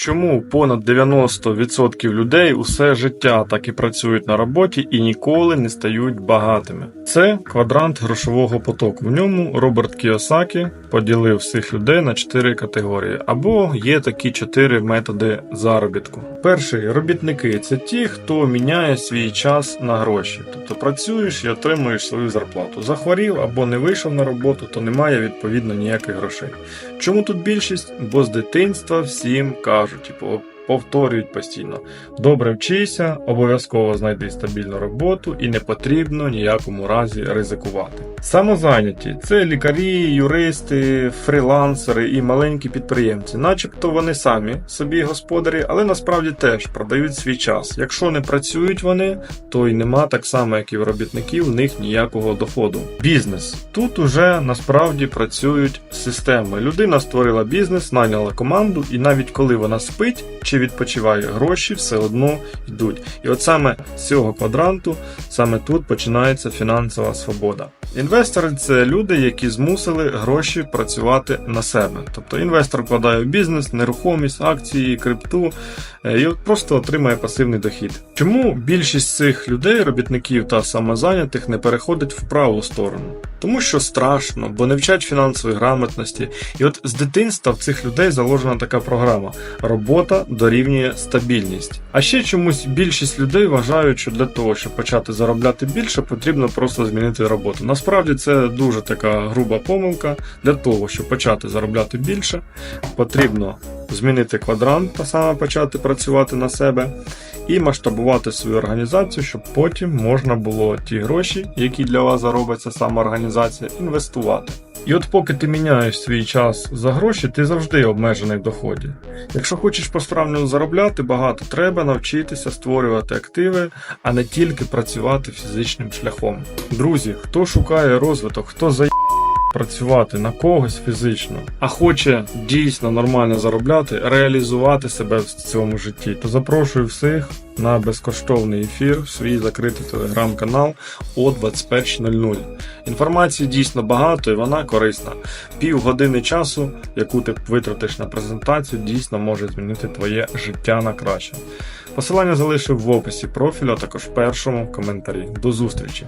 Чому понад 90% людей усе життя так і працюють на роботі і ніколи не стають багатими? Це квадрант грошового потоку. В ньому Роберт Кіосакі поділив всіх людей на 4 категорії, або є такі 4 методи заробітку. Перший робітники це ті, хто міняє свій час на гроші. Тобто працюєш і отримуєш свою зарплату. Захворів або не вийшов на роботу, то немає відповідно ніяких грошей. Чому тут більшість? Бо з дитинства всім кажуть, типу, повторюють постійно: добре вчися, обов'язково знайди стабільну роботу і не потрібно ніякому разі ризикувати. Самозайняті це лікарі, юристи, фрілансери і маленькі підприємці, начебто вони самі собі господарі, але насправді теж продають свій час. Якщо не працюють вони, то й нема так само, як і в робітників, в них ніякого доходу. Бізнес тут уже насправді працюють системи. Людина створила бізнес, найняла команду, і навіть коли вона спить чи відпочиває, гроші все одно йдуть. І от саме з цього квадранту, саме тут починається фінансова свобода. Інвестори це люди, які змусили гроші працювати на себе. Тобто інвестор вкладає в бізнес, нерухомість, акції, крипту е, і просто отримає пасивний дохід. Чому більшість цих людей, робітників та самозайнятих, не переходить в праву сторону? Тому що страшно, бо не вчать фінансової грамотності. І от з дитинства в цих людей заложена така програма: робота дорівнює стабільність. А ще чомусь більшість людей вважають, що для того, щоб почати заробляти більше, потрібно просто змінити роботу. Насправді це дуже така груба помилка. Для того, щоб почати заробляти більше, потрібно змінити квадрант та саме почати працювати на себе і масштабувати свою організацію, щоб потім можна було ті гроші, які для вас заробиться сама організація, інвестувати. І от поки ти міняєш свій час за гроші, ти завжди обмежений в доході. Якщо хочеш по-справжньому заробляти багато, треба навчитися створювати активи, а не тільки працювати фізичним шляхом. Друзі, хто шукає розвиток, хто за працювати на когось фізично, а хоче дійсно нормально заробляти, реалізувати себе в цьому житті, то запрошую всіх на безкоштовний ефір в свій закритий телеграм-канал о 21.00. Інформації дійсно багато і вона корисна. Пів години часу, яку ти витратиш на презентацію, дійсно може змінити твоє життя на краще. Посилання залишив в описі профілю, а також в першому коментарі. До зустрічі!